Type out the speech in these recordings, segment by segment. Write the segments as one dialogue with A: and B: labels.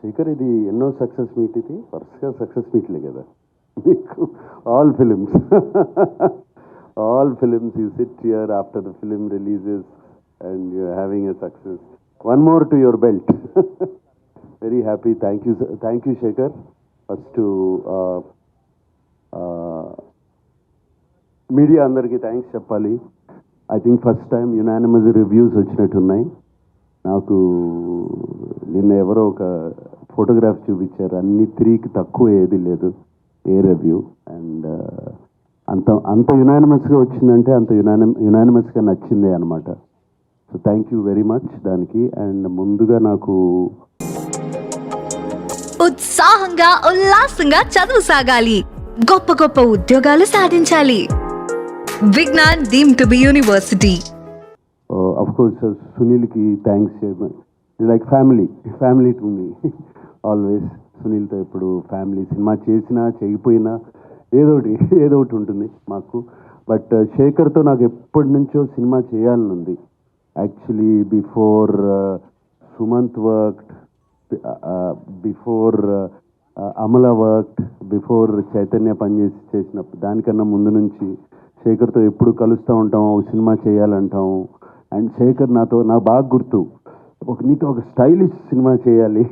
A: శేఖర్ ఇది ఎన్నో success meet ఇది. వరుసగా సక్సెస్ మీట్లే కదా. మీకు all films all films you sit here after the film releases and you having a success one more to your belt very happy thank you thank you Shekhar first media అందరికీ thanks చెప్పాలి. I think first time unanimous reviews వచ్చినట్టున్నాయి. నాకు నిన్న ఎవరో ఒక photograph చూపించారు. అన్ని త్రీకి తక్కువ ఏది లేదు. ఏ రివ్యూ అండ్ అంత అంత యునానిమస్గా వచ్చిందంటే అంత యునాని యునానిమస్గా నచ్చిందే అనమాట so thank you very much దానికి. అండ్ ముందుగా నాకు
B: ఉత్సాహంగా ఉల్లాసంగా చదువు సాగాలి. గొప్ప గొప్ప ఉద్యోగాలు సాధించాలి. Vignan deem to be university.
A: Of course సునీల్కి thanks like family family to me always సునీల్తో ఇప్పుడు ఫ్యామిలీ సినిమా చేసినా చేయకపోయినా ఏదో ఒకటి ఏదో ఒకటి ఉంటుంది మాకు. బట్ uh, శేఖర్తో నాకు ఎప్పటి నుంచో సినిమా చేయాలని ఉంది. Actually before Sumanth work before Amala work before Chaitanya పనిచేసి చేసినప్పుడు దానికన్నా ముందు నుంచి శేఖర్తో ఎప్పుడు కలుస్తూ ఉంటాం సినిమా చేయాలంటాం. అండ్ శేఖర్ నాతో నా బాగా గుర్తు. ఒక నీతో ఒక స్టైలిష్ సినిమా చేయాలి.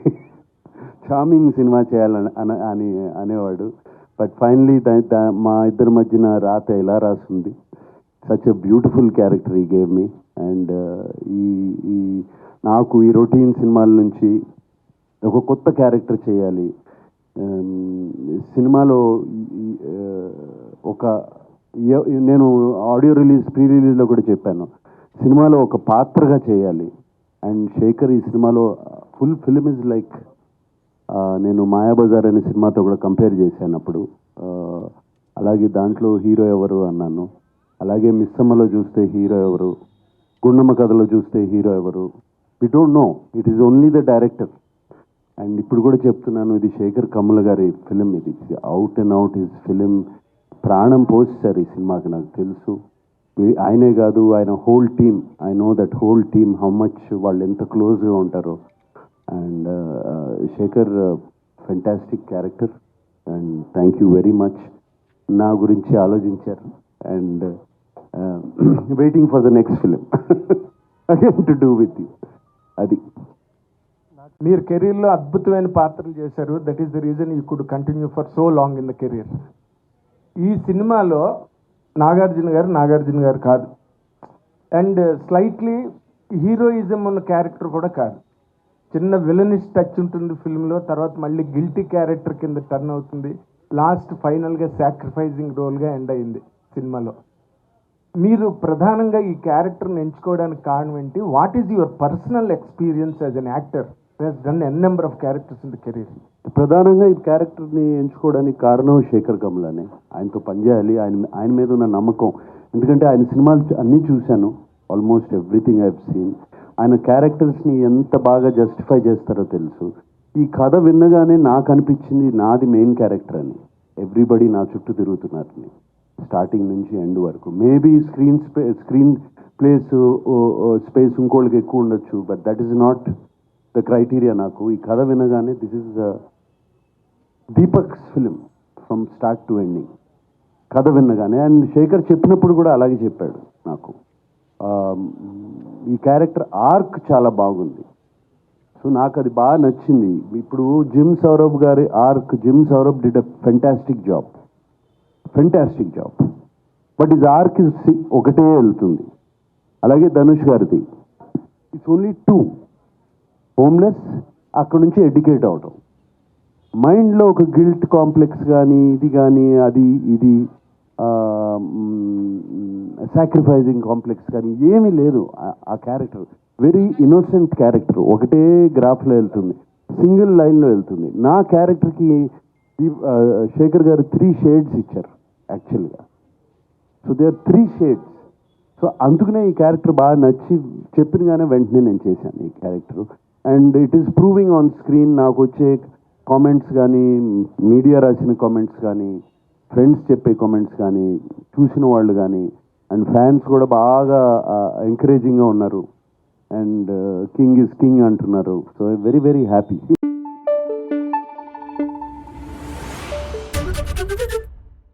A: చార్మింగ్ సినిమా చేయాలని అని అని అనేవాడు. బట్ ఫైనలీ మా ఇద్దరి మధ్యన రాత ఎలా రాసింది. సచ్ ఎ బ్యూటిఫుల్ క్యారెక్టర్ ఈ గేమ్ మీ. అండ్ ఈ ఈ నాకు ఈ రొటీన్ సినిమాల నుంచి ఒక కొత్త క్యారెక్టర్ చేయాలి. సినిమాలో ఒక నేను ఆడియో రిలీజ్ ప్రీ రిలీజ్లో కూడా చెప్పాను. సినిమాలో ఒక పాత్రగా చేయాలి. అండ్ శేఖర్ ఈ సినిమాలో ఫుల్ ఫిలిం ఇస్ లైక్ నేను మాయాబజార్ అనే సినిమాతో కూడా కంపేర్ చేశాను అప్పుడు. అలాగే దాంట్లో హీరో ఎవరు అన్నాను. అలాగే మిస్సమ్మలో చూస్తే హీరో ఎవరు? గుండమ్మ కథలో చూస్తే హీరో ఎవరు? We don't know it is only the director and ఇప్పుడు కూడా చెప్తున్నాను ఇది శేఖర్ కమల్ గారి ఫిలిం. ఇది out and out is film ప్రాణం పోస్తారు ఈ సినిమాకి నాకు తెలుసు. ఆయనే కాదు ఆయన whole team I know that whole team how much వాళ్ళు ఎంత క్లోజ్గా ఉంటారో. And Shekhar fantastic character and thank you very much నా గురించి ఆలోచించారు. And waiting for the next film again to do with you అది.
C: మీరు కెరీర్లో అద్భుతమైన పాత్రలు చేశారు. That is the reason you could continue for so long in the career ఈ సినిమాలో నాగార్జున గారు నాగార్జున గారు కాదు. అండ్ స్లైట్లీ హీరోయిజం ఉన్న క్యారెక్టర్ కూడా కాదు. చిన్న విలనిష్ టచ్ ఉంటుంది ఫిల్మ్లో తర్వాత మళ్ళీ గిల్టీ క్యారెక్టర్ కింద టర్న్ అవుతుంది. లాస్ట్ ఫైనల్గా సాక్రిఫైజింగ్ రోల్గా ఎండ్ అయింది సినిమాలో. మీరు ప్రధానంగా ఈ క్యారెక్టర్ని ఎంచుకోవడానికి కారణం ఏంటి? What is your personal experience as an actor? He's done n number of characters in the career
A: ప్రధానంగా ఈ క్యారెక్టర్ని ఎంచుకోవడానికి కారణం శేఖర్ కమలానే. ఆయనతో పనిచేయాలి ఆయన ఆయన మీద ఉన్న నమ్మకం. ఎందుకంటే ఆయన సినిమాలు అన్నీ చూశాను. ఆల్మోస్ట్ ఎవ్రీథింగ్ ఐ సీన్ ఆయన క్యారెక్టర్స్ని ఎంత బాగా జస్టిఫై చేస్తారో తెలుసు. ఈ కథ విన్నగానే నాకు అనిపించింది నాది మెయిన్ క్యారెక్టర్ అని. ఎవ్రీబడి నా చుట్టూ తిరుగుతున్నారని. స్టార్టింగ్ నుంచి ఎండ్ వరకు. Maybe screen స్పే screen place space ఇంకోళ్ళకి ఎక్కువ ఉండొచ్చు. But that is not the criteria నాకు. ఈ కథ వినగానే this is Deepak's film from start to ending కథ విన్నగానే అండ్ శేఖర్ చెప్పినప్పుడు కూడా అలాగే చెప్పాడు నాకు. Um, ఈ క్యారెక్టర్ ఆర్క్ చాలా బాగుంది. సో నాకు అది బాగా నచ్చింది. ఇప్పుడు జిమ్ సౌరభ్ గారి arc Jim Sarbh did a fantastic job fantastic job but ఇది ఆర్క్ ఒకటే వెళ్తుంది. అలాగే ధనుష్ గారిది. ఇట్స్ ఓన్లీ టూ హోమ్లెస్ అక్కడ నుంచి ఎడ్యుకేట్ అవటం. మైండ్లో ఒక గిల్ట్ కాంప్లెక్స్ కానీ ఇది కానీ అది ఇది సాక్రిఫైజింగ్ కాంప్లెక్స్ కానీ ఏమీ లేదు. ఆ- ఆ క్యారెక్టర్ వెరీ ఇన్నోసెంట్ క్యారెక్టర్. ఒకటే గ్రాఫ్లో వెళ్తుంది సింగిల్ లైన్లో వెళ్తుంది. నా క్యారెక్టర్కి శేఖర్ గారు త్రీ షేడ్స్ ఇచ్చారు యాక్చువల్గా. So they are three shades. So అందుకనే ఈ క్యారెక్టర్ బాగా నచ్చి చెప్పినగానే వెంటనే నేను చేశాను ఈ character. And it is proving on screen నాకు వచ్చే కామెంట్స్ కానీ మీడియా రాసిన కామెంట్స్ కానీ ఫ్రెండ్స్ చెప్పే కామెంట్స్ కానీ చూసిన వాళ్ళు కానీ అండ్ ఫ్యాన్స్ కూడా బాగా ఎంకరేజింగ్గా ఉన్నారు. అండ్ కింగ్ ఇస్ కింగ్ అంటున్నారు. So very very happy